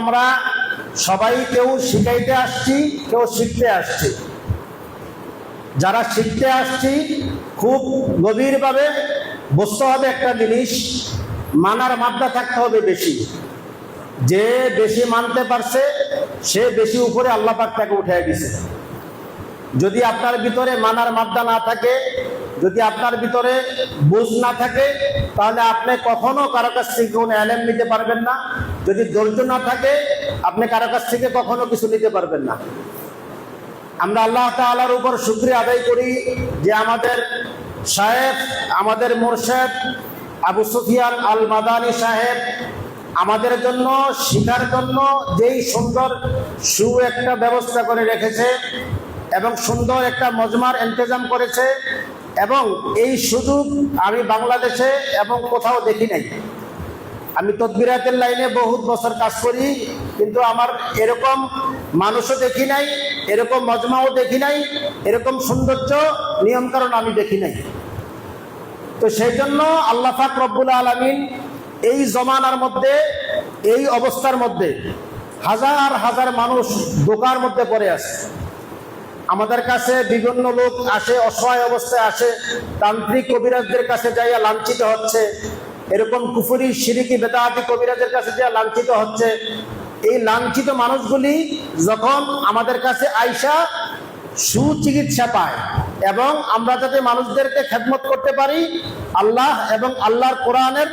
আমরা সবাই কেউ শিখাইতে আসছি, কেউ শিখতে আসছি। যারা শিখতে আসছি, খুব গভীরভাবে বুঝতে হবে একটা জিনিস, মানার মাত্রা থাকতে হবে বেশি। যে বেশি মানতে পারছে, সে বেশি উপরে আল্লাহ পাক তাকে উঠে গেছে যদি আপনার ভিতরে মানার মাত্রা না থাকে, যদি আপনার ভিতরে বুঝ না থাকে, তাহলে আপনি কখনো কারও কাছ থেকে কোনো এলেম নিতে পারবেন না। যদি ধৈর্য না থাকে, আপনি কারও কাছ থেকে কখনো কিছু নিতে পারবেন না। আমরা আল্লাহ তাআলার উপর শুক্রিয়া আদায় করি যে আমাদের সাহেব, আমাদের মোরশেদ আবু সুফিয়ান আল মাদানী সাহেব আমাদের জন্য, শিখার জন্য যেই সুন্দর সু একটা ব্যবস্থা করে রেখেছে এবং সুন্দর একটা মজমার ইন্তজাম করেছে এবং এই সুযোগ আমি বাংলাদেশে এবং কোথাও দেখি নাই। আমি তদবিরাতের লাইনে বহুত বছর কাজ করি, কিন্তু আমার এরকম মানুষও দেখি নাই, এরকম মজমাও দেখি নাই, এরকম সৌন্দর্য নিয়মকানুন আমি দেখি নাই। তো সেই জন্য আল্লাহ পাক রব্বুল আলমিন এই জমানার মধ্যে, এই অবস্থার মধ্যে হাজার হাজার মানুষ দোকার মধ্যে পড়ে আছে। আমাদের কাছে বিভিন্ন লোক আসে, অসহায় অবস্থায় আসে, তান্ত্রিক কবিরাজদের কাছে যাইয়া লাঞ্ছিত হচ্ছে এরকম কুফুরি, সিরিকি, বেদাহাতি কবিরাজের কাছে যে লাঞ্ছিত হচ্ছে, এই লাঞ্ছিত মানুষগুলি যখন আমাদের কাছে আইসা সুচিকিৎসা পায় এবং আমরা যাতে মানুষদেরকে খেদমত করতে পারি, আল্লাহ এবং আল্লাহর কোরআনের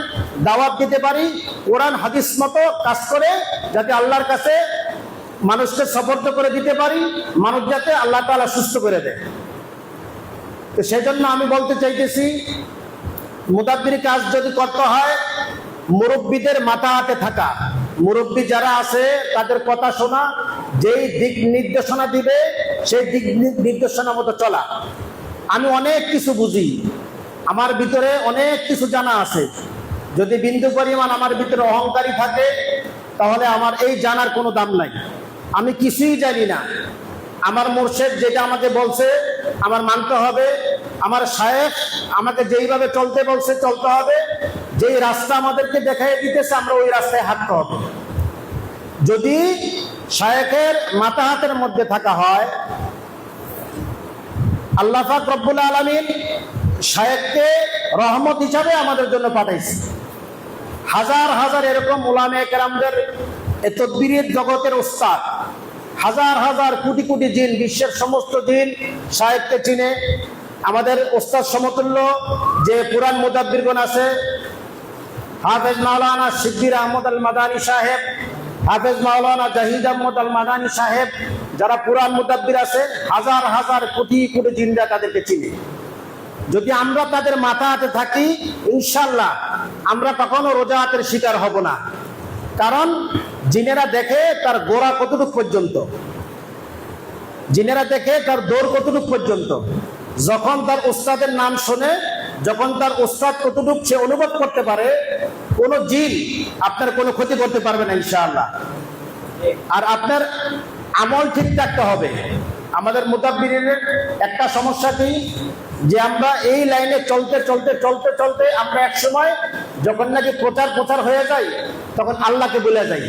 দাওয়াত দিতে পারি, কোরআন, হাদিস মতো কাজ করে যাতে আল্লাহর কাছে মানুষকে সফর্দ করে দিতে পারি, মানুষ যাতে আল্লাহ তালা সুস্থ করে দেয়। তো সেই জন্য আমি বলতে চাইতেছি মুদাব্বির কাজ যদি করতে হয়, মুরব্বীদের মাথা হাতে থাকা। মুরব্বী যারা আছে, তাদের কথা শোনা, যেই দিক নির্দেশনা দিবে, সেই দিক নির্দেশনা মতো চলা। আমি অনেক কিছু বুঝি। আমার ভিতরে অনেক কিছু জানা আছে। যদি বিন্দু পরিমাণ আমার ভিতরে অহংকারী থাকে, তাহলে আমার এই জানার কোনো দাম নাই। আমি কিছুই জানি না। আমার মোর্শেদ যেটা আমাকে বলছে, আমার মানতে হবে। আমার শায়েখ আমাকে যেইভাবে চলতে বলছে, চলতে হবে। যেই রাস্তা আমাদেরকে দেখাই দিতেছে, আমরা ওই রাস্তায় হাঁটতে হবে। যদি শায়েখের মাথা হাতের মধ্যে থাকা হয়, আল্লাহ রব্বুল আলমিন শায়েখকে রহমত হিসাবে আমাদের জন্য পাঠাইছে। হাজার হাজার এরকম ওলামে কেরামদের তদ্বিরের জগতের ওস্তাদ হাজার হাজার কোটি কোটি জিন, বিশ্বের সমস্ত জিন সাহেবকে চিনে। আমাদের ওস্তাদ সমতুল্য যে পুরান মুদাব্বিরগণ আছে, হাফেজ মাওলানা সিদ্দির আহমদ আল মাদানী সাহেব, হাফেজ মাওলানা জাহিদ আহমদ আল মাদানী সাহেব, যারা পুরান মুদাব্বির আছে, হাজার হাজার কোটি কোটি জিনরা তাদেরকে চিনে। যদি আমরা তাদের মাথা হাতে থাকি ইনশাল্লাহ আমরা কখনো রোজা হাতের শিকার হব না। কারণ জিনেরা দেখে তার গোড়া কতটুক পর্যন্ত। জিনেরা দেখে তার দৌড় কতটুক পর্যন্ত। যখন তার উস্তাদের নাম শোনে, যখন তার উস্তাদ কতটুক সে অনুভব করতে পারে, কোন জিন আপনার কোনো ক্ষতি করতে পারবে না, ইনশাআল্লাহ। আর আপনার আমল ঠিক থাকতে হবে। আমাদের মোতাব্বিরের একটা সমস্যা কি, যে আমরা এই লাইনে চলতে চলতে চলতে চলতে আমরা এক সময় যখন নাকি প্রচার প্রচার হয়ে যায়, তখন আল্লাহকে বলে যাই।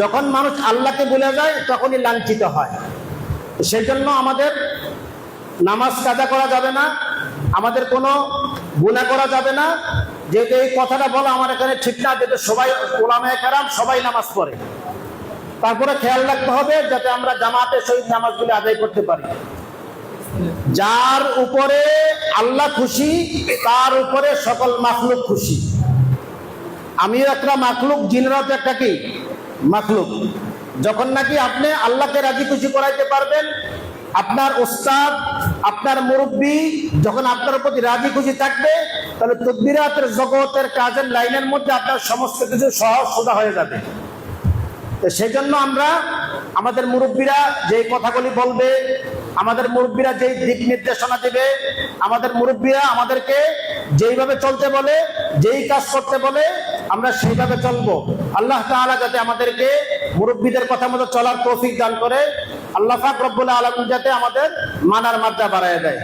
যখন মানুষ আল্লাহকে বলে যায়, তখনই লাঞ্ছিত হয়। সেই জন্য আমাদের নামাজ কাজা করা যাবে না, আমাদের কোনো গুণা করা যাবে না। যেহেতু এই কথাটা বলা আমার এখানে ঠিক না, যেহেতু সবাই ওলামায় কারাম সবাই নামাজ পড়ে। তারপরে খেয়াল রাখতে হবে যাতে আমরা জামাতে সহিত নামাজগুলি আদায় করতে পারি। যার উপরে আল্লাহ খুশি, তার উপরে সকল মাখলুক খুশি। আমিও একটা মাখলুক জিনেরাও তো একটা কি? মাখলুক। যখন নাকি আপনি আল্লাহকে রাজি খুশি করাইতে পারবেন আপনার ওস্তাদ, আপনার মুরব্বী যখন আপনার প্রতি রাজি খুশি থাকবে, তাহলে তদ্বিরাতের জগতের কাজের লাইনের মধ্যে আপনার সমস্ত কিছু সহজ সোজা হয়ে যাবে। তো সেই জন্য আমরা আমাদের মুরব্বীরা যেই কথাগুলি বলবে, আমাদের মুরব্বীরা যেই দিক নির্দেশনা দেবে, আমাদের মুরব্বীরা আমাদেরকে যেইভাবে চলতে বলে, যেই কাজ করতে বলে আমরা সেইভাবে চলবো। আল্লাহ তাআলা যাতে আমাদেরকে মুরব্বীদের কথা মতো চলার তৌফিক দান করে, আল্লাহ পাক রব্বুল আলম যাতে আমাদের মানার মাত্রা বাড়ায় দেয়।